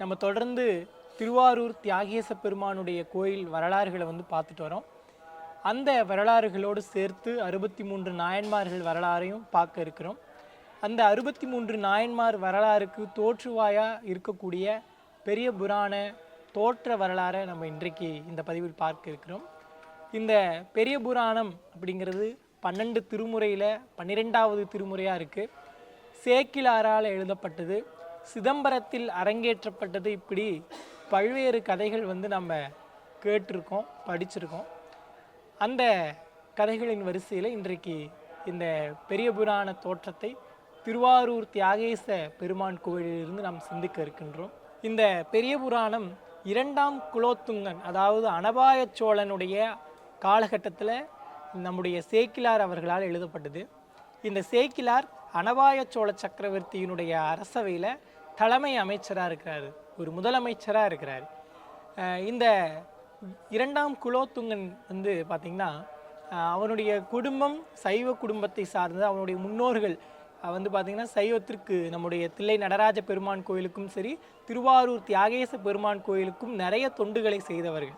நம்ம தொடர்ந்து திருவாரூர் தியாகேச பெருமானுடைய கோயில் வரலாறுகளை வந்து பார்த்துட்டு வரோம். அந்த வரலாறுகளோடு சேர்த்து அறுபத்தி மூன்று நாயன்மார்கள் வரலாறையும் பார்க்க இருக்கிறோம். அந்த அறுபத்தி மூன்று நாயன்மார் வரலாறுக்கு தோற்றுவாயாக இருக்கக்கூடிய பெரிய புராண தோற்ற வரலாறை நம்ம இன்றைக்கு இந்த பதிவில் பார்க்க இருக்கிறோம். இந்த பெரிய புராணம் அப்படிங்கிறது பன்னெண்டு திருமுறையில் பன்னிரெண்டாவது திருமுறையாக இருக்குது சேக்கிலாரால் எழுதப்பட்டது. சிதம்பரத்தில் அரங்கேற்றப்பட்டது இப்படி பல்வேறு கதைகள் வந்து நம்ம கேட்டிருக்கோம் படிச்சிருக்கோம். அந்த கதைகளின் வரிசையில் இன்றைக்கு இந்த பெரிய புராண தோற்றத்தை திருவாரூர் தியாகேச பெருமான் கோவிலிலிருந்து நாம் சிந்திக்க இருக்கின்றோம். இந்த பெரிய புராணம் இரண்டாம் குலோத்துங்கன் அதாவது அனபாய சோழனுடைய காலகட்டத்தில் நம்முடைய சேக்கிலார் அவர்களால் எழுதப்பட்டது. இந்த சேக்கிலார் அனபாய சோழ சக்கரவர்த்தியினுடைய அரசவையில் தலைமை அமைச்சராக இருக்கிறார். ஒரு முதலமைச்சராக இருக்கிறார். இந்த இரண்டாம் குலோத்துங்கன் வந்து பார்த்திங்கன்னா அவனுடைய குடும்பம் சைவ குடும்பத்தை சார்ந்து அவனுடைய முன்னோர்கள் வந்து பார்த்திங்கன்னா சைவத்திற்கு நம்முடைய தில்லை நடராஜ பெருமான் கோயிலுக்கும் சரி திருவாரூர் தியாகேச பெருமான் கோயிலுக்கும் நிறைய தொண்டுகளை செய்தவர்கள்.